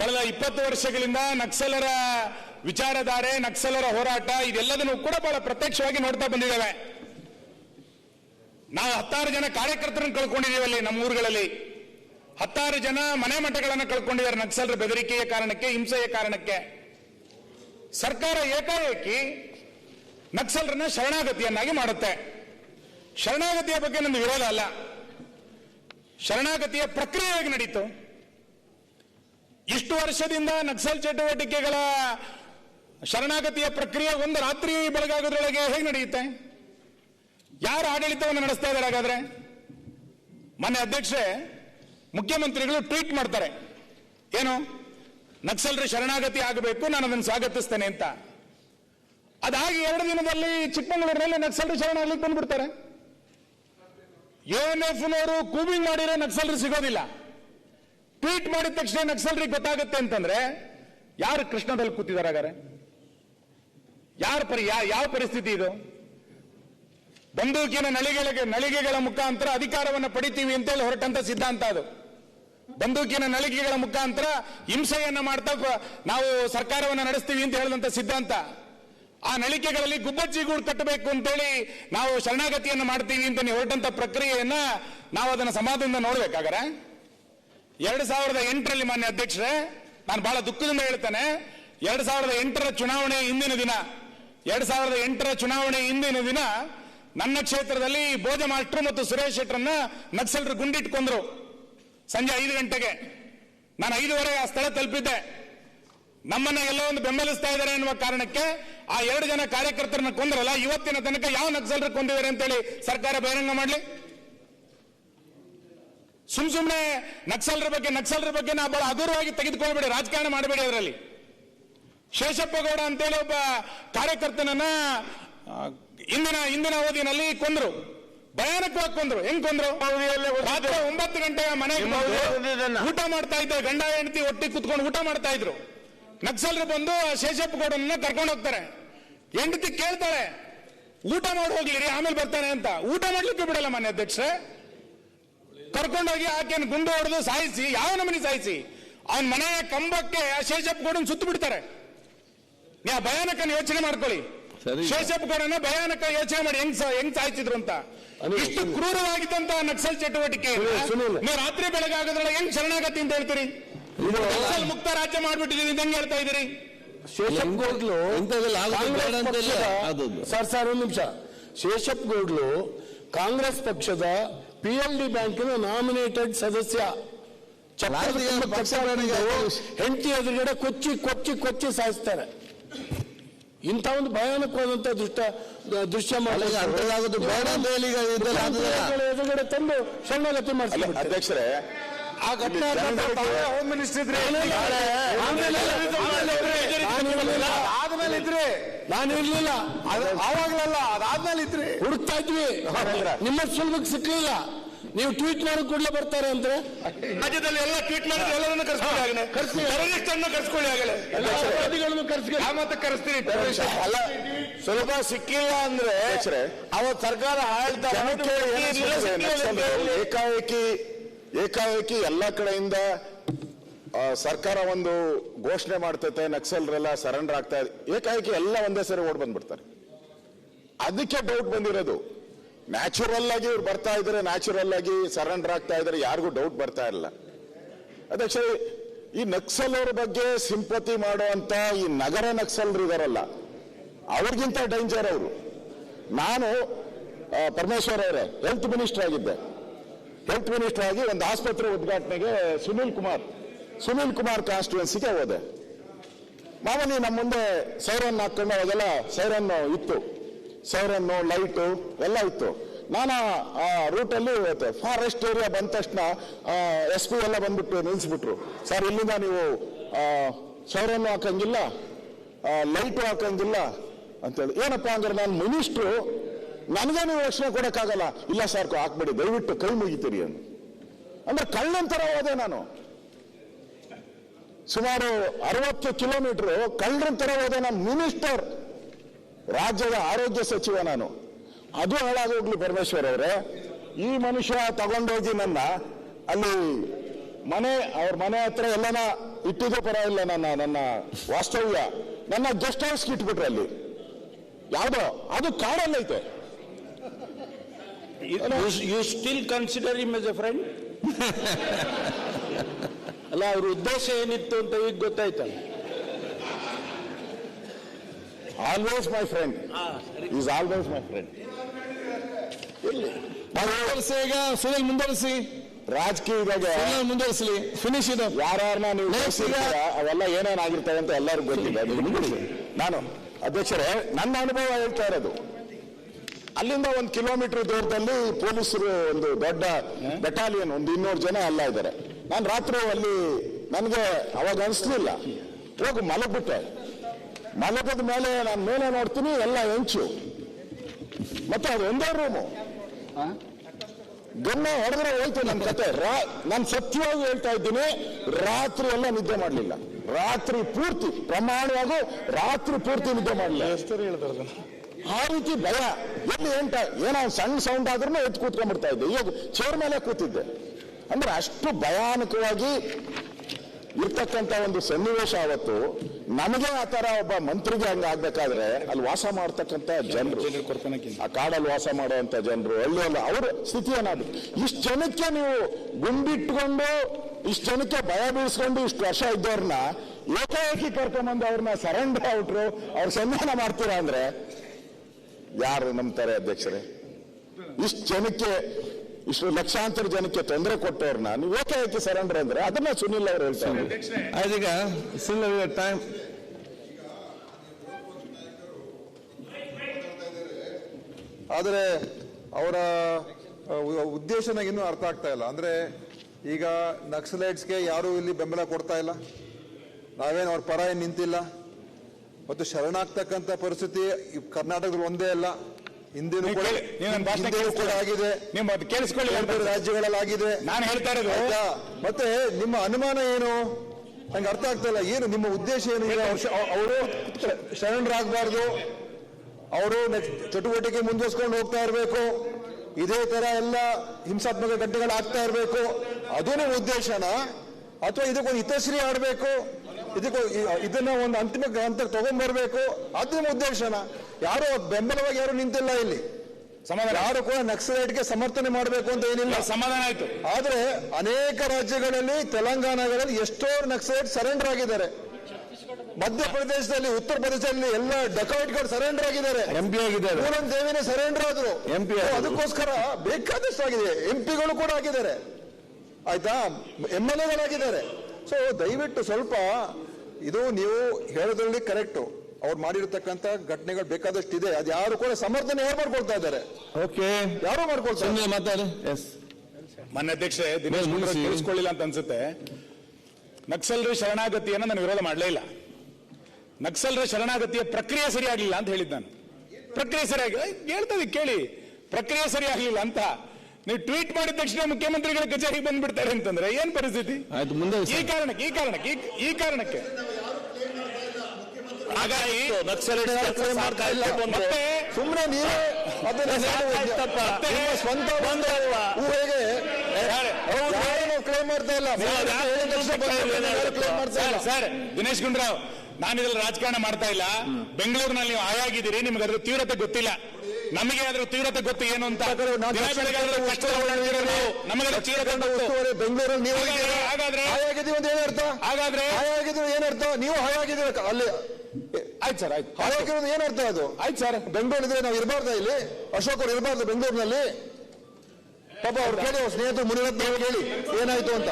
ಕಳೆದ ಇಪ್ಪತ್ತು ವರ್ಷಗಳಿಂದ ನಕ್ಸಲರ ವಿಚಾರಧಾರೆ, ನಕ್ಸಲರ ಹೋರಾಟ ಇದೆಲ್ಲದನ್ನು ಕೂಡ ಬಹಳ ಪ್ರತ್ಯಕ್ಷವಾಗಿ ನೋಡ್ತಾ ಬಂದಿದ್ದೇವೆ. ನಾವು ಹತ್ತಾರು ಜನ ಕಾರ್ಯಕರ್ತರನ್ನು ಕಳ್ಕೊಂಡಿದ್ದೀವಿ ಅಲ್ಲಿ ನಮ್ಮ ಊರುಗಳಲ್ಲಿ. ಹತ್ತಾರು ಜನ ಮನೆ ಮಠಗಳನ್ನು ಕಳ್ಕೊಂಡಿದ್ದಾರೆ ನಕ್ಸಲರ ಬೆದರಿಕೆಯ ಕಾರಣಕ್ಕೆ, ಹಿಂಸೆಯ ಕಾರಣಕ್ಕೆ. ಸರ್ಕಾರ ಏಕಾಏಕಿ ನಕ್ಸಲರನ್ನ ಶರಣಾಗತಿಯನ್ನಾಗಿ ಮಾಡುತ್ತೆ. ಶರಣಾಗತಿಯ ಬಗ್ಗೆ ನನ್ನ ವಿರೋಧ ಅಲ್ಲ. ಶರಣಾಗತಿಯ ಪ್ರಕ್ರಿಯೆ ಹೇಗೆ ನಡೀತು. ಇಷ್ಟು ವರ್ಷದಿಂದ ನಕ್ಸಲ್ ಚಟುವಟಿಕೆಗಳ ಶರಣಾಗತಿಯ ಪ್ರಕ್ರಿಯೆ ಒಂದು ರಾತ್ರಿ ಬೆಳಗಾಗೋದ್ರೊಳಗೆ ಹೇಗೆ ನಡೆಯುತ್ತೆ? ಯಾರು ಆಡಳಿತವನ್ನು ನಡೆಸ್ತಾ ಇದ್ದಾರೆ ಹಾಗಾದ್ರೆ? ಮೊನ್ನೆ ಅಧ್ಯಕ್ಷೆ ಮುಖ್ಯಮಂತ್ರಿಗಳು ಟ್ವೀಟ್ ಮಾಡ್ತಾರೆ. ಏನು? ನಕ್ಸಲ್ರ ಶರಣಾಗತಿ ಆಗಬೇಕು ನಾನು ಅದನ್ನು ಸ್ವಾಗತಿಸ್ತೇನೆ ಅಂತ. ಅದಾಗಿ ಎರಡು ದಿನದಲ್ಲಿ ಚಿಕ್ಕಮಗಳೂರಿನಲ್ಲಿ ನಕ್ಸಲರು ಶರಣಾಗಲಿಕ್ಕೆ ಬಂದ್ಬಿಡ್ತಾರೆ. ಎಎನ್ಎಫ್ನವರು ಕೂಬಿಂಗ್ ಮಾಡಿರೋ ನಕ್ಸಲ್ರು ಸಿಗೋದಿಲ್ಲ. ಟ್ವೀಟ್ ಮಾಡಿದ ತಕ್ಷಣ ನಕ್ಸಲ್ರಿಗೆ ಗೊತ್ತಾಗುತ್ತೆ ಅಂತಂದ್ರೆ, ಯಾರು ಕೃಷ್ಣದಲ್ಲಿ ಕೂತಿದ್ದಾರೆ ಹಾಗಾದ್ರೆ? ಯಾರ ಪರಿ ಯಾವ ಪರಿಸ್ಥಿತಿ ಇದು? ಬಂದೂಕಿನ ನಳಿಗೆಗಳಿಗೆ ನಳಿಗೆಗಳ ಮುಖಾಂತರ ಅಧಿಕಾರವನ್ನು ಪಡಿತೀವಿ ಅಂತೇಳಿ ಹೊರಟಂತ ಸಿದ್ಧಾಂತ ಅದು. ಬಂದೂಕಿನ ನಳಿಗೆಗಳ ಮುಖಾಂತರ ಹಿಂಸೆಯನ್ನ ಮಾಡ್ತಾ ನಾವು ಸರ್ಕಾರವನ್ನು ನಡೆಸ್ತೀವಿ ಅಂತ ಹೇಳಿದಂತ ಸಿದ್ಧಾಂತ. ಆ ನಳಿಕೆಗಳಲ್ಲಿ ಗುಬ್ಬಚ್ಚಿ ಗೂಡು ಕಟ್ಟಬೇಕು ಅಂತೇಳಿ ನಾವು ಶರಣಾಗತಿಯನ್ನು ಮಾಡ್ತೀವಿ ಅಂತ ಹೊರಟಂತ ಪ್ರಕ್ರಿಯೆಯನ್ನ ನಾವು ಅದನ್ನ ಸಮಾಧಾನದಿಂದ ನೋಡ್ಬೇಕಾಗಾರೆ? ಎರಡ್ ಸಾವಿರದ ಎಂಟರಲ್ಲಿ ಮಾನ್ಯ ಅಧ್ಯಕ್ಷರೇ, ನಾನು ಬಹಳ ದುಃಖದಿಂದ ಹೇಳ್ತೇನೆ. ಎರಡು ಸಾವಿರದ ಎಂಟರ ಚುನಾವಣೆ ಹಿಂದಿನ ದಿನ. ಎರಡು ಸಾವಿರದ ಎಂಟರ ಚುನಾವಣೆ ಹಿಂದಿನ ದಿನ ನನ್ನ ಕ್ಷೇತ್ರದಲ್ಲಿ ಭೋಜ ಮಾಸ್ಟರ್ ಮತ್ತು ಸುರೇಶ್ ಶೆಟ್ಟರನ್ನ ನಕ್ಸಲರು ಗುಂಡಿಟ್ಕೊಂಡ್ರು ಸಂಜೆ ಐದು ಗಂಟೆಗೆ. ನಾನು ಐದುವರೆ ಆ ಸ್ಥಳ ತಲುಪಿದ್ದೆ. ನಮ್ಮನ್ನ ಎಲ್ಲೋ ಒಂದು ಬೆಂಬಲಿಸ್ತಾ ಇದ್ದಾರೆ ಎನ್ನುವ ಕಾರಣಕ್ಕೆ ಆ ಎರಡು ಜನ ಕಾರ್ಯಕರ್ತರನ್ನ ಕೊಂದ್ರಲ್ಲ, ಇವತ್ತಿನ ತನಕ ಯಾವ ನಕ್ಸಲರು ಕೊಂದಿದ್ದಾರೆ ಅಂತೇಳಿ ಸರ್ಕಾರ ಬಹಿರಂಗ ಮಾಡಲಿ? ಸುಮ್ ಸುಮ್ನೆ ನಕ್ಸಲ್ರ ಬಗ್ಗೆ ನಕ್ಸಲ್ರ ಬಗ್ಗೆ ನಾವು ಬಹಳ ಅದೂರವಾಗಿ ತೆಗೆದುಕೊಳ್ಬೇಡಿ ರಾಜಕಾರಣ ಮಾಡಬೇಡಿ ಅದರಲ್ಲಿ. ಶೇಷಪ್ಪ ಗೌಡ ಅಂತೇಳಿ ಒಬ್ಬ ಕಾರ್ಯಕರ್ತನನ್ನ ಇಂದಿನ ಇಂದಿನ ಅವಧಿನಲ್ಲಿ ಕೊಂದ್ರು. ಭಯಾನಕವಾಗಿ ಕೊಂದ್ರು. ಹೆಂಗ್ ಕೊಂದ್ರು? ರಾತ್ರಿ ಒಂಬತ್ತು ಗಂಟೆ ಮನೆಗೆ ಊಟ ಮಾಡ್ತಾ ಇದ್ದ. ಗಂಡ ಹೆಂಡತಿ ಒಟ್ಟಿಗೆ ಕುತ್ಕೊಂಡು ಊಟ ಮಾಡ್ತಾ ಇದ್ರು. ನಕ್ಸಲ್ರು ಬಂದು ಶೇಷಪ್ಪ ಗೌಡನನ್ನ ಕರ್ಕೊಂಡು ಹೋಗ್ತಾರೆ. ಹೆಂಡತಿ ಕೇಳ್ತಾಳೆ ಊಟ ಮಾಡಿ ಹೋಗ್ಲಿರಿ ಆಮೇಲೆ ಬರ್ತಾನೆ ಅಂತ. ಊಟ ಮಾಡ್ಲಿಕ್ಕೆ ಬಿಡಲ್ಲ ಮನೆ ಅಧ್ಯಕ್ಷರೇ. ಕರ್ಕೊಂಡೋಗಿ ಆಕೆಯನ್ನು ಗುಂಡು ಹೊಡೆದು ಸಾಯಿಸಿ ಯಾವ ನಮನಿ ಸಾಯಿಸಿ? ಅವನ ಮನೆಯ ಕಂಬಕ್ಕೆ ಶೇಷಪ್ ಗೌಡನ್ ಸುತ್ತು ಬಿಡ್ತಾರೆ. ನೀವು ಆ ಭಯಾನಕನ ಯೋಚನೆ ಮಾಡ್ಕೊಳ್ಳಿ. ಶೇಷಪ್ ಗೋಡನ ಭಯಾನಕ ಯೋಚನೆ ಮಾಡಿ ಹೆಂಗ್ ಸಾ- ಹೆಂಗ್ ಸಾಯಿಸಿದ್ರು ಅಂತ. ಇಷ್ಟು ಕ್ರೂರವಾಗಿದ್ದಂತಹ ನಕ್ಸಲ್ ಚಟುವಟಿಕೆ. ನೀವು ರಾತ್ರಿ ಬೆಳಗಾಗೋದ್ರೊಳಗೆ ಹೆಂಗ್ ಶರಣಾಗತಿ ಅಂತ ಹೇಳ್ತೀರಿ? ನಕ್ಸಲ್ ಮುಕ್ತ ರಾಜ್ಯ ಮಾಡ್ಬಿಟ್ಟಿದ್ದೀರಿ ಹೆಂಗ್ ಹೇಳ್ತಾ ಇದ್ದೀರಿ? ಶೇಷಪ್ ಗೌಡ್ಲು. ಸರ್ ಸರ್ ಒಂದು ನಿಮಿಷ. ಶೇಷಪ್ ಗೌಡ್ಲು ಕಾಂಗ್ರೆಸ್ ಪಕ್ಷದ ಪಿ ಎಲ್ ಡಿ ಬ್ಯಾಂಕಿನ ನಾಮಿನೇಟೆಡ್ ಸದಸ್ಯ. ಹೆಂಡತಿ ಎದುರುಗಡೆ ಕೊಚ್ಚಿ ಕೊಚ್ಚಿ ಕೊಚ್ಚಿ ಸಾಯಿಸ್ತಾರೆ. ಇಂಥ ಒಂದು ಭಯಾನಕವಾದಂತ ದೃಷ್ಟ ದೃಶ್ಯ ಎದುರುಗಡೆ ತಂದು ಶರಣಗತಿ ಮಾಡ್ತಾರೆ ಅಧ್ಯಕ್ಷರೇ ಆ ಘಟನೆ ಹೋಮ್ ಮಿನಿಸ್ಟರ್ ಆಮೇಲೆ ಆದ್ಮೇಲೆ ಇದ್ರಿ ನಾನಿರ್ಲಿಲ್ಲ ಆವಾಗ್ಲಲ್ಲ ಅದಾದ್ಮೇಲೆ ಇದ್ರಿ ಹುಡುಕ್ತಾ ಇದ್ವಿ ನಿಮ್ಮ ಸುಲಭಕ್ಕೆ ಸಿಕ್ಲಿಲ್ಲ. ನೀವು ಟ್ವೀಟ್ ಮಾಡಿ ಕೂಡಲೇ ಬರ್ತಾರೆ ಅಂದ್ರೆ? ರಾಜ್ಯದಲ್ಲಿ ಎಲ್ಲ ಟ್ವೀಟ್ ಮಾಡಿದ್ರೆ ಎಲ್ಲರನ್ನು ಕರ್ಸ್ಕೊಳ್ಳಿ ಆಗಲೇ ಟೆರರಿಸ್ಟ್ ಅನ್ನು ಕರ್ಸ್ಕೊಳ್ಳಿ ಆಗಲೇ ಅಧಿಕಾರಿಗಳನ್ನು ಕರೆಸ್ಕೊಂಡು ಆ ಮತ್ತೆ ಕರೆಸ್ತೀರಿ ಅಲ್ಲ ಸುಲಭ ಸಿಕ್ಕಿಲ್ಲ ಅಂದ್ರೆ ಅವತ್ ಸರ್ಕಾರ ಆಳ್ತಾ ಏಕಾಏಕಿ ಏಕಾಏಕಿ ಎಲ್ಲ ಕಡೆಯಿಂದ ಸರ್ಕಾರ ಒಂದು ಘೋಷಣೆ ಮಾಡ್ತೈತೆ, ನಕ್ಸಲ್ರೆಲ್ಲ ಸರೆಂಡರ್ ಆಗ್ತಾ ಇದೆ. ಏಕಾಏಕಿ ಎಲ್ಲ ಒಂದೇ ಸರಿ ಓಡ್ ಬಂದ್ಬಿಡ್ತಾರೆ. ಅದಕ್ಕೆ ಡೌಟ್ ಬಂದಿರೋದು. ನ್ಯಾಚುರಲ್ ಆಗಿ ಇವ್ರು ಬರ್ತಾ ಇದ್ರೆ ನ್ಯಾಚುರಲ್ ಆಗಿ ಸರೆಂಡರ್ ಆಗ್ತಾ ಇದ್ರೆ, ಯಾರಿಗೂ ಡೌಟ್ ಬರ್ತಾ ಇಲ್ಲ. ಅಧ್ಯಕ್ಷ ಈ ನಕ್ಸಲರ ಬಗ್ಗೆ ಸಿಂಪತಿ ಮಾಡುವಂತ ಈ ನಗರ ನಕ್ಸಲ್ರು ಇದಾರಲ್ಲ, ಅವ್ರಿಗಿಂತ ಡೇಂಜರ್ ಅವರು. ನಾನು ಪರಮೇಶ್ವರ್ ಅವರೇ ಹೆಲ್ತ್ ಮಿನಿಸ್ಟರ್ ಆಗಿದ್ದೆ. ಹೆಲ್ತ್ ಮಿನಿಸ್ಟರ್ ಆಗಿ ಒಂದು ಆಸ್ಪತ್ರೆ ಉದ್ಘಾಟನೆಗೆ ಸುನೀಲ್ ಕುಮಾರ್ ಸುನೀಲ್ ಕುಮಾರ್ ಕಾನ್ಸ್ಟಿಟ್ಯೂನ್ಸಿಗೆ ಹೋದೆ. ಮಾಮೂಲಿ ನಮ್ಮ ಮುಂದೆ ಸೈರನ್ ಹಾಕೊಂಡು ಅವಾಗೆಲ್ಲ ಸೈರನ್ ಇತ್ತು. ಸೈರನ್ನು, ಲೈಟು ಎಲ್ಲ ಇತ್ತು. ನಾನು, ಆ, ರೂಟಲ್ಲಿ ಫಾರೆಸ್ಟ್ ಏರಿಯಾ ಬಂದ ತಕ್ಷಣ ಎಸ್ ಪಿ ಎಲ್ಲ ಬಂದ್ಬಿಟ್ಟು ನಿಲ್ಲಿಸ್ಬಿಟ್ರು ಸರ್, ಇಲ್ಲಿಂದ ನೀವು ಸೈರನ್ನು ಹಾಕಂಗಿಲ್ಲ ಲೈಟು ಹಾಕಂಗಿಲ್ಲ ಅಂತೇಳಿ. ಏನಪ್ಪ ಅಂದ್ರೆ ನಾನು ಮಿನಿಸ್ಟ್ರು, ನನಗೆ ನೀವು ರಕ್ಷಣೆ ಕೊಡೋಕ್ಕಾಗಲ್ಲ. ಇಲ್ಲ ಸರ್, ಹಾಕ್ಬೇಡಿ, ದಯವಿಟ್ಟು ಕೈ ಮುಗಿತೀರಿ ಅಂತ. ಅಂದ್ರೆ ಕಳ್ಳಂತರ ಹೋದೆ ನಾನು. ಸುಮಾರು ಅರವತ್ತು ಕಿಲೋಮೀಟರ್ ಕಳ್ಳರ ತರ ಹೋದ ನಾನು ಮಿನಿಸ್ಟರ್ ರಾಜ್ಯದ ಆರೋಗ್ಯ ಸಚಿವ ನಾನು. ಅದು ಹಾಳಾಗೋಗ್ಲಿ ಪರಮೇಶ್ವರ್ ಅವರೇ. ಈ ಮನುಷ್ಯ ತಗೊಂಡೋಗಿ ನನ್ನ ಅಲ್ಲಿ ಮನೆ ಅವ್ರ ಮನೆ ಹತ್ರ ಎಲ್ಲನ ಇಟ್ಟಿದ್ದು ಪರ ಇಲ್ಲ ನನ್ನ ನನ್ನ ವಾಸ್ತವ್ಯ. ನನ್ನ ಗೆಸ್ಟ್ ಹೌಸ್ ಇಟ್ಬಿಟ್ರೆ ಅಲ್ಲಿ. ಯಾವುದೋ? ಅದು ಕಾಡಲ್ಲೈತೆ. You still consider him as a friend ಅಲ್ಲ ಅವ್ರ ಉದ್ದೇಶ ಏನಿತ್ತು ಅಂತ ಈಗ ಗೊತ್ತಾಯ್ತಲ್ಲ always my friend is always my friend ಮುಂದುವರಿಸಿ ಈಗ ಸುನಿಲ್ ಮುಂದುವರಿಸಿ. ರಾಜಕೀಯದಾಗ ಮುಂದುವರಿಸಲಿ. ಫಿನಿಶ್ ಇದು. ಯಾರ್ಯಾರನ್ನ ನೀವು ಅವೆಲ್ಲ ಅವೆಲ್ಲ ಏನೇನಾಗಿರ್ತವೆ ಅಂತ ಎಲ್ಲರಿಗೂ ಗೊತ್ತಿದೆ. ನಾನು ಅಧ್ಯಕ್ಷರೇ ನನ್ನ ಅನುಭವ ಹೇಳ್ತಾ ಇರೋದು. ಅಲ್ಲಿಂದ ಒಂದು ಕಿಲೋಮೀಟರ್ ದೂರದಲ್ಲಿ ಪೊಲೀಸರು ಒಂದು ದೊಡ್ಡ ಬೆಟಾಲಿಯನ್ ಒಂದು ಇನ್ನೂರು ಜನ ಅಲ್ಲ ಇದ್ದಾರೆ. ನಾನು ರಾತ್ರಿ ಅಲ್ಲಿ ನನಗೆ ಅವಾಗ ಅನಿಸ್ಲಿಲ್ಲ. ಹೋಗಿ ಮಲಗ್ಬಿಟ್ಟೆ. ಮಲಗದ ಮೇಲೆ ನಾನು ಮೇಲೆ ನೋಡ್ತೀನಿ ಎಲ್ಲ ಹೆಂಚು. ಮತ್ತೆ ಅದು ಒಂದೇ ರೂಮು ಗನ್ನ ಹೊಡೆದ್ರೆ ಹೋಯ್ತು ನನ್ನ ಕತೆ. ನಾನು ಸತ್ಯವಾಗಿ ಹೇಳ್ತಾ ಇದ್ದೀನಿ ರಾತ್ರಿ ಎಲ್ಲ ನಿದ್ದೆ ಮಾಡಲಿಲ್ಲ. ರಾತ್ರಿ ಪೂರ್ತಿ ಪ್ರಮಾಣವಾಗಿ ರಾತ್ರಿ ಪೂರ್ತಿ ನಿದ್ದೆ ಮಾಡಲಿಲ್ಲ. ಆ ರೀತಿ ಭಯ. ಎಲ್ಲಿ ಎಂಟ ಏನೋ ಸಣ್ಣ ಸೌಂಡ್ ಆದ್ರೂ ಎದ್ದು ಕೂತ್ಕೊಂಡ್ಬಿಡ್ತಾ ಇದ್ದೆ. ಈಗ ಚೇರ್ ಮೇಲೆ ಕೂತಿದ್ದೆ. ಅಂದ್ರೆ ಅಷ್ಟು ಭಯಾನಕವಾಗಿ ಇರ್ತಕ್ಕಂಥ ಒಂದು ಸನ್ನಿವೇಶ ಅವತ್ತು ನಮಗೆ ಆ ತರ ಒಬ್ಬ ಮಂತ್ರಿಗೆ ಹಂಗ ಆಗ್ಬೇಕಾದ್ರೆ ಅಲ್ಲಿ ವಾಸ ಮಾಡ್ತಕ್ಕಂಥ ಜನರು. ಆ ಕಾಡಲ್ಲಿ ವಾಸ ಮಾಡುವಂತ ಜನರು ಹಳ್ಳಿಯಲ್ಲಿ ಅವ್ರ ಸ್ಥಿತಿ ಏನಾದ್ರು? ಇಷ್ಟು ಜನಕ್ಕೆ ನೀವು ಗುಂಡಿಟ್ಕೊಂಡು ಇಷ್ಟು ಜನಕ್ಕೆ ಭಯ ಬೀಳಿಸ್ಕೊಂಡು ಇಷ್ಟು ವರ್ಷ ಇದ್ದವ್ರನ್ನ ಏಕಾಏಕಿ ಕರ್ಕೊಂಡ್ಬಂದು ಅವ್ರನ್ನ ಸರೆಂಡರ್ ಔಟ್ರು ಅವ್ರ ಸನ್ಮಾನ ಮಾಡ್ತೀರಾ ಅಂದ್ರೆ? ಯಾರು ನಂಬ್ತಾರೆ ಅಧ್ಯಕ್ಷರೇ? ಇಷ್ಟು ಜನಕ್ಕೆ ಇಷ್ಟು ಲಕ್ಷಾಂತರ ಜನಕ್ಕೆ ತೊಂದರೆ ಕೊಟ್ಟವ್ರನ್ನ ನೀವು ಆಯ್ತು ಸರೆಂಡರ್ ಅಂದ್ರೆ ಅದನ್ನ ಸುನಿಲ್ ಅವರು ಹೇಳ್ತಾರೆ. ಅದೀಗ ಸುನಿಲ್ ಟೈಮ್ ಆದರೆ ಅವರ ಉದ್ದೇಶ ನನಗೆ ಇನ್ನೂ ಅರ್ಥ ಆಗ್ತಾ ಇಲ್ಲ. ಅಂದ್ರೆ ಈಗ ನಕ್ಸಲೈಟ್ಸ್ಗೆ ಯಾರು ಇಲ್ಲಿ ಬೆಂಬಲ ಕೊಡ್ತಾ ಇಲ್ಲ. ನಾವೇನು ಅವ್ರ ಪರ ಏನು ನಿಂತಿಲ್ಲ. ಮತ್ತು ಶರಣಾಗ್ತಕ್ಕಂಥ ಪರಿಸ್ಥಿತಿ ಕರ್ನಾಟಕದಲ್ಲಿ ಒಂದೇ ಅಲ್ಲ. ಹಿಂದಿನೂ ಕೂಡ ಆಗಿದೆ. ನಿಮ್ಮ ಕೇಳಿಸ್ಕೊಳ್ಳಿ ರಾಜ್ಯಗಳಲ್ಲಿ ಆಗಿದೆ ನಾನು ಹೇಳ್ತಾ ಇರೋದು. ಮತ್ತೆ ನಿಮ್ಮ ಅನುಮಾನ ಏನು? ನಂಗೆ ಅರ್ಥ ಆಗ್ತಾ ಇಲ್ಲ. ಏನು ನಿಮ್ಮ ಉದ್ದೇಶ ಏನು? ಅವರು ಶರಣರಾಗಬಾರ್ದು. ಅವರು ಚಟುವಟಿಕೆ ಮುಂದುವರ್ಸ್ಕೊಂಡು ಹೋಗ್ತಾ ಇರಬೇಕು. ಇದೇ ತರ ಎಲ್ಲ ಹಿಂಸಾತ್ಮಕ ಘಟನೆಗಳು ಆಗ್ತಾ ಇರಬೇಕು. ಅದೂ ನಿಮ್ಮ ಉದ್ದೇಶನಾ? ಅಥವಾ ಇದಕ್ಕೊಂದು ಹಿತಶ್ರೀ ಆಡಬೇಕು? ಇದಕ್ಕೂ ಇದನ್ನ ಒಂದು ಅಂತಿಮ ಹಂತಕ್ಕೆ ತಗೊಂಡ್ಬರ್ಬೇಕು. ಅದು ನಿಮ್ಮ ಉದ್ದೇಶನಾ? ಯಾರು ಬೆಂಬಲವಾಗಿ ಯಾರು ನಿಂತಿಲ್ಲ ಇಲ್ಲಿ. ಸಮಾಧಾನ ಯಾರು ಕೂಡ ನಕ್ಸಲೈಟ್ಗೆ ಸಮರ್ಥನೆ ಮಾಡಬೇಕು ಅಂತ ಏನಿಲ್ಲ. ಸಮಾಧಾನ ಆಯ್ತು. ಆದ್ರೆ ಅನೇಕ ರಾಜ್ಯಗಳಲ್ಲಿ ತೆಲಂಗಾಣಗಳಲ್ಲಿ ಎಷ್ಟೋ ನಕ್ಸಲೈಟ್ ಸರೆಂಡರ್ ಆಗಿದ್ದಾರೆ. ಮಧ್ಯಪ್ರದೇಶದಲ್ಲಿ ಉತ್ತರ ಪ್ರದೇಶದಲ್ಲಿ ಎಲ್ಲ ಗಳು ಸರೆಂಡರ್ ಆಗಿದ್ದಾರೆ. ಎಂಪಿ ಆಗಿದ್ದಾರೆ. ಪೂರನ್ ದೇವಿನೇ ಸರೆಂಡರ್ ಆದ್ರು. ಎಂಪಿ ಅದಕ್ಕೋಸ್ಕರ ಬೇಕಾದಷ್ಟು ಆಗಿದೆ. ಎಂಪಿಗಳು ಕೂಡ ಆಗಿದ್ದಾರೆ. ಆಯ್ತಾ? ಎಂ ಎಲ್ ಎಗಳಾಗಿದ್ದಾರೆ ಸೊ ದಯವಿಟ್ಟು ಸ್ವಲ್ಪ ಇದು ನೀವು ಹೇಳೋದ್ರಲ್ಲಿ ಕರೆಕ್ಟ್ ಅವ್ರು ಮಾಡಿರತಕ್ಕಂತ ಘಟನೆಗಳು ಬೇಕಾದಷ್ಟು ಇದೆ ಅದು ಯಾರು ಕೂಡ ಸಮರ್ಥನೆ ಯಾರು ಮಾಡ್ಕೊಳ್ತಾ ಇದ್ದಾರೆ? ಓಕೆ. ಯಾರು ಮಾಡ್ಕೊಳ್ತಾರೆ ಮಾತಾಡಿ. ಎಸ್ ಮಾನ್ಯ ಅಧ್ಯಕ್ಷೆ ದಿನೇಶ್. ಗುಂಡೂರಾವ್ ಕೇಳಿಸ್ಕೊಳ್ಳಿಲ್ಲ ಅಂತ ಅನ್ಸುತ್ತೆ. ನಕ್ಸಲರು ಶರಣಾಗತಿಯನ್ನ ನಾನು ವಿರೋಧ ಮಾಡಲೇ ಇಲ್ಲ. ನಕ್ಸಲರ ಶರಣಾಗತಿಯ ಪ್ರಕ್ರಿಯೆ ಸರಿಯಾಗಲಿಲ್ಲ ಅಂತ ಹೇಳಿದ್ ನಾನು. ಪ್ರಕ್ರಿಯೆ ಸರಿಯಾಗಿ ಹೇಳ್ತದೆ ಕೇಳಿ. ಪ್ರಕ್ರಿಯೆ ಸರಿಯಾಗಲಿಲ್ಲ ಅಂತ. ನೀವು ಟ್ವೀಟ್ ಮಾಡಿದ ತಕ್ಷಣ ಮುಖ್ಯಮಂತ್ರಿಗಳ ಕಚೇರಿಗೆ ಬಂದ್ಬಿಡ್ತಾರೆ ಅಂತಂದ್ರೆ ಏನ್ ಪರಿಸ್ಥಿತಿ? ಈ ಮುಂದೆ ಈ ಕಾರಣಕ್ಕೆ ಈ ಕಾರಣಕ್ಕೆ. ಈ- ಈ ಕಾರಣಕ್ಕೆ ಹಾಗಾಗಿ ಮತ್ತೆ ಸುಮ್ಮನೆ ನೀವೇ ಅದನ್ನ ಸ್ವಂತ ಊಹೆಗೆ ಕ್ಲೇಮ್ ಮಾಡ್ತಾ ಇಲ್ಲ. ಯಾರು ಮಾಡ್ತಾ ಸರ್ ಇಲ್ಲ? ಸರ್ ದಿನೇಶ್ ಗುಂಡ್ರಾವ್ ನಾನು ಇದ್ರಲ್ಲಿ ರಾಜಕಾರಣ ಮಾಡ್ತಾ ಇಲ್ಲ. ಬೆಂಗಳೂರಿನಲ್ಲಿ ನೀವು ಆಯಾಗಿದ್ದೀರಿ. ನಿಮ್ಗೆ ಅದ್ರ ತೀವ್ರತೆ ಗೊತ್ತಿಲ್ಲ. ನಮಗೆ ಅದ್ರ ತೀವ್ರತೆ ಗೊತ್ತು ಏನು ಅಂತ. ಬೆಂಗಳೂರಲ್ಲಿ ನೀವು ಹಾಗಾದ್ರೆ- ಹಾಗಾದ್ರೆ. ಏನರ್ಥ ಹಾಗಾದ್ರೆ. ಹಾಯಾಗಿದ್ದೀವಿ ಏನರ್ಥ ನೀವು ಹಾಯಾಗಿದ್ದೀರ? ಅಲ್ಲಿ ಆಯ್ತು ಸರ್ ಆಯ್ತು. ಹಾಗಾಗಿರೋದು ಏನ್ ಅರ್ಥ ಅದು? ಆಯ್ತು ಸರ್ ಬೆಂಗಳೂರಿದ್ರೆ ನಾವು ಇರಬಾರ್ದ ಇಲ್ಲಿ? ಅಶೋಕ್ ಅವ್ರು ಇರಬಾರ್ದು ಬೆಂಗಳೂರಿನಲ್ಲಿ? ಪಾಪ ಅವ್ರು ಕೇಳಿ ಅವ್ರ ಸ್ನೇಹಿತರು ಮುನಿರತ್ನ ಅವ್ರು ಕೇಳಿ ಏನಾಯ್ತು ಅಂತ.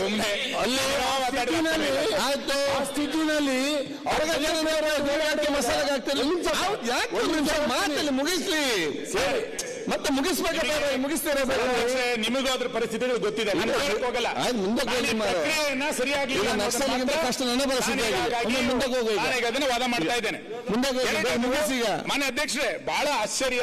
ಸುಮ್ಮನೆ ಅಲ್ಲಿ ಆ ಸ್ಥಿತಿನಲ್ಲಿ ಆಯ್ತು. ಆ ಸ್ಥಿತಿನಲ್ಲಿ ಅವ್ರಿಗೆ ಬೇರೆ ಬೇರೆ ಬೇರೆ ಮಸಾಲೆಗೆ ಹಾಕ್ತಾರೆ ಯಾಕೆ ಒಂದು ನಿಮಿಷ ಮಾತಲ್ಲಿ ಮುಗಿಸ್ಲಿ? ಮತ್ತೆ ಮುಗಿಸ್ಬೇಕು ಮುಗಿಸ್ತೀರ ನಿಮಗೂ ಅದ್ರ ಪರಿಸ್ಥಿತಿಗಳು ಗೊತ್ತಿದೆ ಹೋಗಲ್ಲ. ಪ್ರಕ್ರಿಯೆಯನ್ನ ಸರಿಯಾಗಿ ಕಷ್ಟ ನನ್ನ ಪರಿಸ್ಥಿತಿ. ಮುಂದಕ್ಕೆ ಹೋಗು. ಅದನ್ನ ವಾದ ಮಾಡ್ತಾ ಇದ್ದೇನೆ ಮುಂದಕ್ಕೆ ಮುಗಿಸಿ. ಮಾನ್ಯ ಅಧ್ಯಕ್ಷರೇ ಬಹಳ ಆಶ್ಚರ್ಯ